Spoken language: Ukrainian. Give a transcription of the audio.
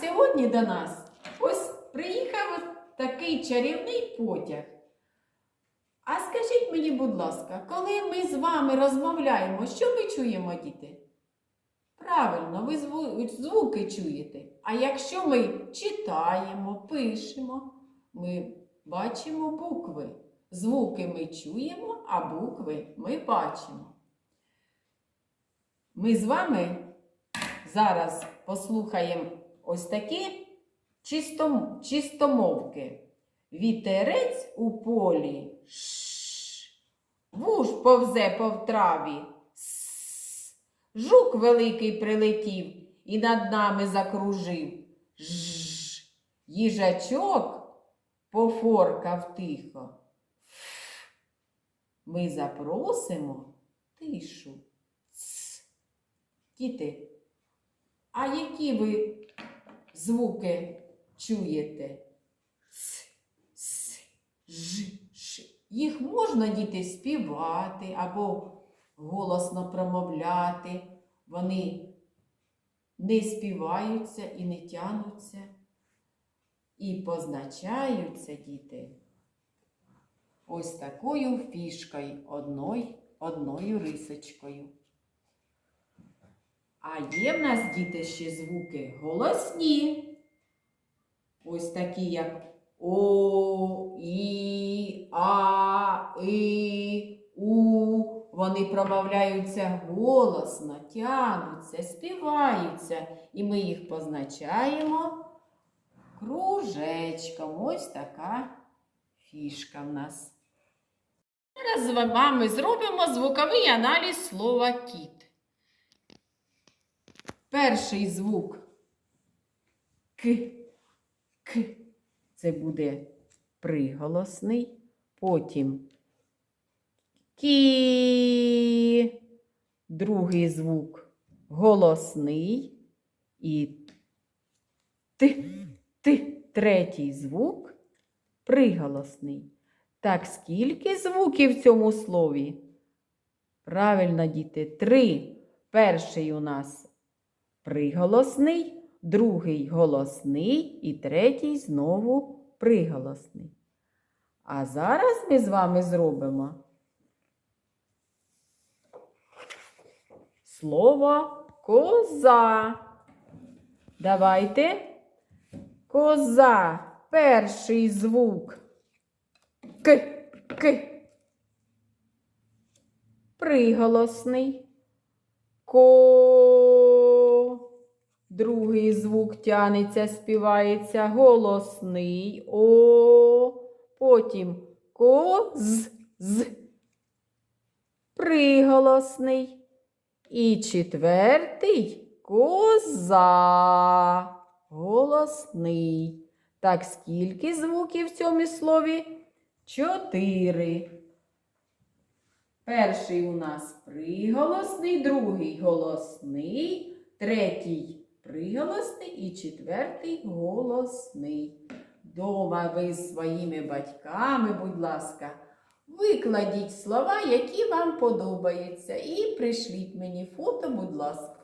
сьогодні до нас ось приїхав такий чарівний потяг. А скажіть мені, будь ласка, коли ми з вами розмовляємо, що ми чуємо, діти? Правильно, ви зву- звуки чуєте. А якщо ми читаємо, пишемо, ми бачимо букви. Звуки ми чуємо, а букви ми бачимо. Ми з вами зараз послухаємо ось такі чистом, чистомовки. Вітерець у полі. Ш. Вуж повзе по траві. С. Жук великий прилетів і над нами закружив. Ж. Їжачок пофоркав тихо. Ми запросимо тишу. Ц. Діти, а які ви звуки чуєте? Ц, с, ж, ш. Їх можна діти співати або голосно промовляти. Вони не співаються і не тянуться. І позначаються діти ось такою фішкою, одною, одною рисочкою. А є в нас, діти, ще звуки голосні. Ось такі, як О, І, А, І, У. Вони промовляються голосно, тянуться, співаються. І ми їх позначаємо кружечком. Ось така фішка в нас. Зараз з вами зробимо звуковий аналіз слова кіт. Перший звук К. К. Це буде приголосний. Потім Кі. Другий звук голосний. І Т. Т. Третій звук приголосний. Так, скільки звуків в цьому слові? Правильно, діти, три. Перший у нас приголосний, другий голосний і третій знову приголосний. А зараз ми з вами зробимо слово коза. Давайте. Коза. Перший звук. К. К. Приголосний. Ко. Другий звук тянеться, співається голосний. О. Потім коз. З. Приголосний. І четвертий коза. Голосний. Так, скільки звуків в цьому слові? Чотири. Перший у нас приголосний, другий голосний, третій приголосний і четвертий голосний. Дома ви з своїми батьками, будь ласка, викладіть слова, які вам подобаються, і пришліть мені фото, будь ласка.